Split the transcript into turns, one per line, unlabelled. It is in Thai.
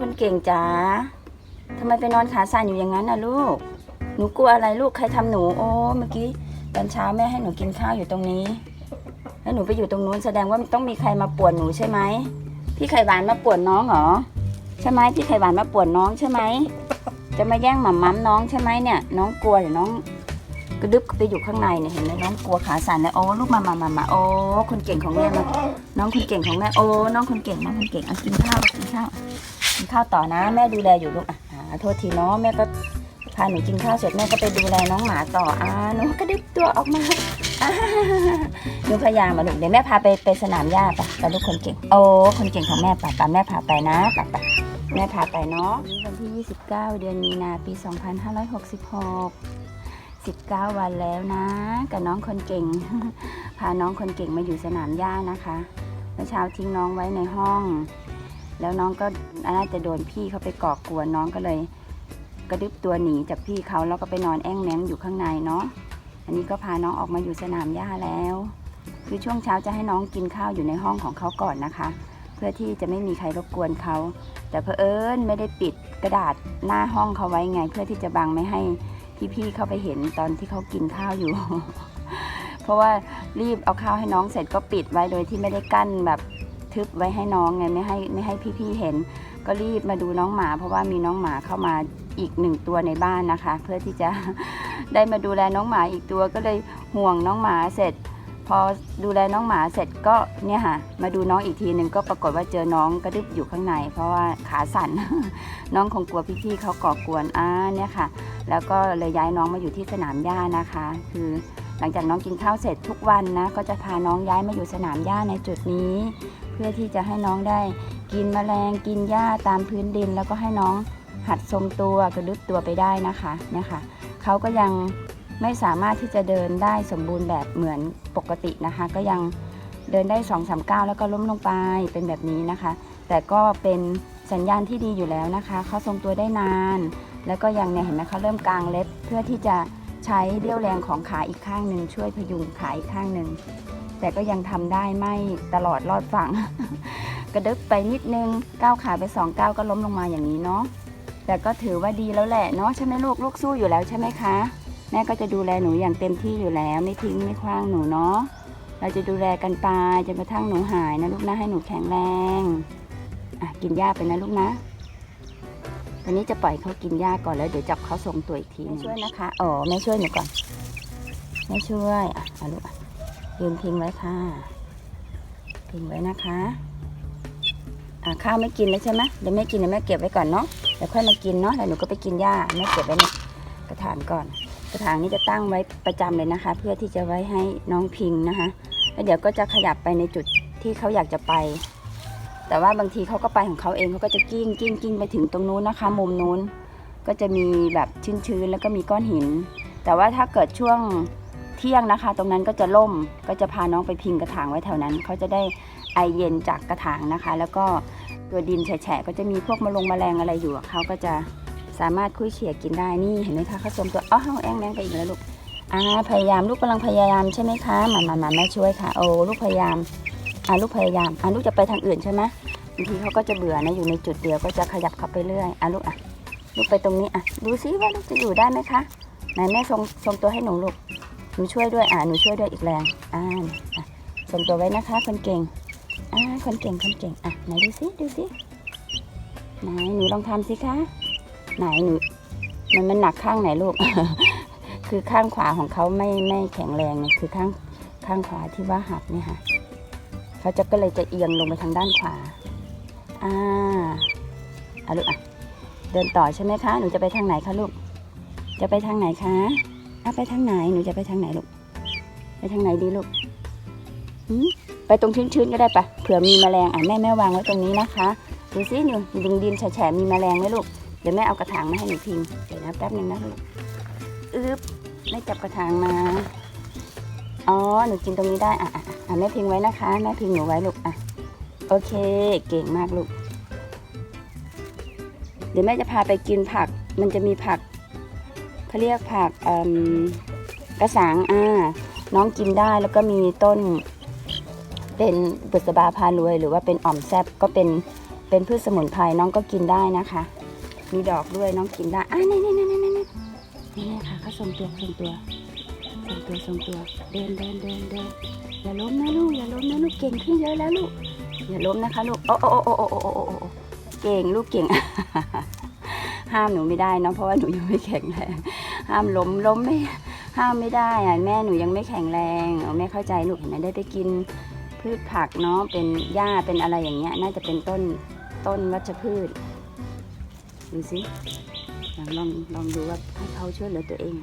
คนเก่งจ๋าทำไมไปนอนขาสั่นอยู่อย่างนั้นน่ะลูก หนูกลัวอะไรลูกใครทำหนู โอ้ เมื่อกี้ตอนเช้าแม่ให้หนูกินข้าวอยู่ตรงนี้ แล้วหนูไปอยู่ตรงนู้นแสดงว่าต้องมีใครมาป่วนหนูใช่ไหม พี่ไข่หวานมาป่วนน้องเหรอ ใช่ไหมพี่ไข่หวานมาป่วนน้องใช่ไหม จะมาแย่งหม่ำม้ำน้องใช่ไหมเนี่ย น้องกลัวเดี๋ยวน้องกระดึบไปอยู่ข้างในเนี่ยเห็นไหมน้องกลัวขาสั่นเลยโอ้ลูกมามามามาโอ้คนเก่งของแม่มาน้องคนเก่งของแม่โอ้น้องคนเก่งน้องคนเก่งเอากินข้าวกินข้าว กินข้าวต่อนะ แม่ดูแลอยู่ลูกอะโทษทีเนาะแม่ก็พาหนูกินข้าวเสร็จแม่ก็ไปดูแลน้องหมาต่ออ่าหนูกระดึบตัวออกมาหนูพยายามมาลูกเดี๋ยวแม่พาไปไปสนามหญ้าไปไปลูกคนเก่งโอ้คนเก่งของแม่ป่ะป่ะแม่พาไปนะป่ะป่ะแม่พาไปเนาะวันที่ 29 เดือนมีนาปี 2566 19 วันแล้วนะ กับน้องคนเก่ง พาน้องคนเก่งมาอยู่สนามหญ้านะคะเมื่อเช้าทิ้งน้องไว้ในห้อง แล้วน้องก็น่าจะโดนพี่เขาไปก่อกวนน้องก็เลย กระดึบตัวหนีจากพี่เขาแล้วก็ไปนอนแอ่งแมงอยู่ข้างในเนาะอันนี้ก็พาน้องออกมาอยู่สนามหญ้าแล้ว คือช่วงเช้าจะให้น้องกินข้าวอยู่ในห้องของเขาก่อนนะคะ เพื่อที่จะไม่มีใครรบกวนเขา แต่เพอเอิญไม่ได้ปิดกระดาษหน้าห้องเขาไว้ไง เพื่อที่จะบังไม่ให้พี่ๆเข้าไปเห็นตอนที่เขากินข้าวอยู่ เพราะว่ารีบเอาข้าวให้น้องเสร็จก็ปิดไว้โดยที่ไม่ได้กั้นแบบ ทึบไว้ให้น้องไงไม่ให้ไม่ให้พี่ๆเห็น ก็รีบมาดูน้องหมา เพราะว่ามีน้องหมาเข้ามาอีกหนึ่งตัวในบ้านนะคะ เพื่อที่จะได้มาดูแลน้องหมาอีกตัวก็เลยห่วงน้องหมาเสร็จ พอดูแลน้องหมาเสร็จก็เนี่ยค่ะมาดูน้องอีกทีหนึ่งก็ปรากฏว่าเจอน้องกระดึบอยู่ข้างใน เพราะว่าขาสั่นน้องคงกลัวพี่ๆเขาก่อกวนอ่าเนี่ยค่ะ แล้วก็เลยย้ายน้องมาอยู่ที่สนามหญ้านะคะ คือหลังจากน้องกินข้าวเสร็จทุกวันนะก็จะพาน้องย้ายมาอยู่สนามหญ้าในจุดนี้ พื่อที่จะให้น้องได้ กินแมลงกินหญ้าตามพื้นดิน แล้วก็ให้น้องหัดทรงตัวกระดึบตัวไปได้นะคะเนี่ยค่ะเขาก็ยังไม่สามารถที่จะเดินได้สมบูรณ์แบบเหมือนปกตินะคะ ก็ยังเดินได้2อสามก้าวแล้วก็ล้มลงไปเป็นแบบนี้นะคะ แต่ก็เป็นสัญญาณที่ดีอยู่แล้วนะคะเขาทรงตัวได้นาน แล้วก็ยังเนี่ยเห็นไหมเขาเริ่มกางเล็บเพื่อที่จะ ใช้เรี่ยวแรงของขาอีกข้างหนึ่งช่วยพยุงขาอีกข้างหนึ่งแต่ก็ยังทำได้ไม่ตลอดรอดฝั่ง กระดึบไปนิดนึงก้าวขาไปสองก้าวก็ล้มลงมาอย่างนี้เนาะแต่ก็ถือว่าดีแล้วแหละเนาะใช่ไหมลูกลูกสู้อยู่แล้วใช่ไหมคะ แม่ก็จะดูแลหนูอย่างเต็มที่อยู่แล้ว ไม่ทิ้งไม่คว้างหนูเนาะเราจะดูแลกันไปจนกระทั่งหนูหายนะลูกนะให้หนูแข็งแรงอะกินหญ้าไปนะลูกนะ ตอนนี้จะปล่อยเขากินหญ้าก่อนแล้วเดี๋ยวจับเขาทรงตัวอีกทีนึงช่วยนะคะอ๋อแม่ช่วยหนูก่อนแม่ช่วยอะเอาลูกอะยืนพิงไว้ค่ะพิงไว้นะคะอะข้าวไม่กินแล้วใช่ไหมเดี๋ยวแม่กินเดี๋ยวแม่เก็บไว้ก่อนเนาะเดี๋ยวค่อยมากินเนาะแล้วหนูก็ไปกินหญ้าแม่เก็บไว้ในกระถางก่อน กระถางนี้จะตั้งไว้ประจำเลยนะคะ เพื่อที่จะไว้ให้น้องพิงนะคะแล้วเดี๋ยวก็จะขยับไปในจุดที่เขาอยากจะไป แต่ว่าบางทีเขาก็ไปของเขาเองเขาก็จะกิ้งกิ้งกิ้งไปถึงตรงนู้นนะคะ มุมนู้นก็จะมีแบบชื้นๆแล้วก็มีก้อนหิน แต่ว่าถ้าเกิดช่วงเที่ยงนะคะ ตรงนั้นก็จะล่มก็จะพาน้องไปพิงกระถางไว้แถวนั้นเขาจะได้ไอเย็นจากกระถางนะคะ แล้วก็ตัวดินแฉะก็จะมีพวกมลงแมลงอะไรอยู่เขาก็จะสามารถคุยเขี่ยกินได้นี่เห็นไหมคะเขาสมตัวอ้าวแองแมงไปอีกแล้วลูกอ่าพยายามลูกกำลังพยายามใช่ไหมคะมามามาแม่ช่วยค่ะโอ้ลูกพยายาม อะลูกพยายามอะลูกจะไปทางอื่นใช่ไหมบางทีเขาก็จะเบื่อนะอยู่ในจุดเดียวก็จะขยับเข้าไปเรื่อยอะลูกอะลูกไปตรงนี้อะดูซิว่าลูกจะอยู่ได้ไหมคะไหนแม่ทรงทรงตัวให้หนูลูกหนูช่วยด้วยอะหนูช่วยด้วยอีกแรงอ่าอะทรงตัวไว้นะคะ คนเก่งอ่าคนเก่งคนเก่งอะไหนดูซิดูซิไหนหนูลองทำสิคะไหนหนูมันมันหนักข้างไหนลูก คือข้างขวาของเขาไม่ไม่แข็งแรงเนี่ยคือข้างข้างขวาที่ว่าหักเนี่ยค่ะ เขาจะก็เลยจะเอียงลงไปทางด้านขวา อ่าอะลูกอะ เดินต่อใช่ไหมคะ หนูจะไปทางไหนคะลูก จะไปทางไหนคะอะไปทางไหน หนูจะไปทางไหนลูก ไปทางไหนดีลูกหืมไปตรงชื้นๆก็ได้ปะเผื่อมีแมลง อะแม่แม่วางไว้ตรงนี้นะคะ ดูซิหนูดินดินแฉะมีแมลงไหมลูก เดี๋ยวแม่เอากระถางมาให้หนูพิง เดี๋ยวนะแป๊บนึงนะลูก อึ๊บแม่จับกระถางมา อ๋อ หนูกินตรงนี้ได้ อะ อะแม่พิงไว้นะคะ แม่พิงหนูไว้ลูกอะโอเค เก่งมากลูก เดี๋ยวแม่จะพาไปกินผัก มันจะมีผักเขาเรียกผักกระสังอ่า น้องกินได้แล้วก็มีต้น เป็นบุษบาพารวย หรือว่าเป็นอ่อมแซบก็เป็นเป็นพืชสมุนไพรน้องก็กินได้นะคะ มีดอกด้วยน้องกินได้อะนี่นี่นี่นี่นี่นี่นี่ค่ะเขาทรงตัวทรงตัว งตัวทรงตัว เดินเดินเดินเดินอย่าล้มนะลูก อย่าล้มนะลูก เก่งขึ้นเยอะแล้วลูก อย่าล้มนะคะลูก โอ้โอ้โอ้โอ้โอ้โอ้โอ้เก่งลูกเก่ง ห้ามหนูไม่ได้นะเพราะว่าหนูยังไม่แข็งแรง ห้ามล้มล้มไม่ ห้ามไม่ได้อะแม่หนูยังไม่แข็งแรงแม่เข้าใจลูกเห็นไหมได้ไปกินพืชผักเนาะ เป็นหญ้า เป็นอะไรอย่างเงี้ย น่าจะเป็นต้น ต้นวัชพืช ดูสิลองลองดูว่าให้เขาช่วยเหลือตัวเอง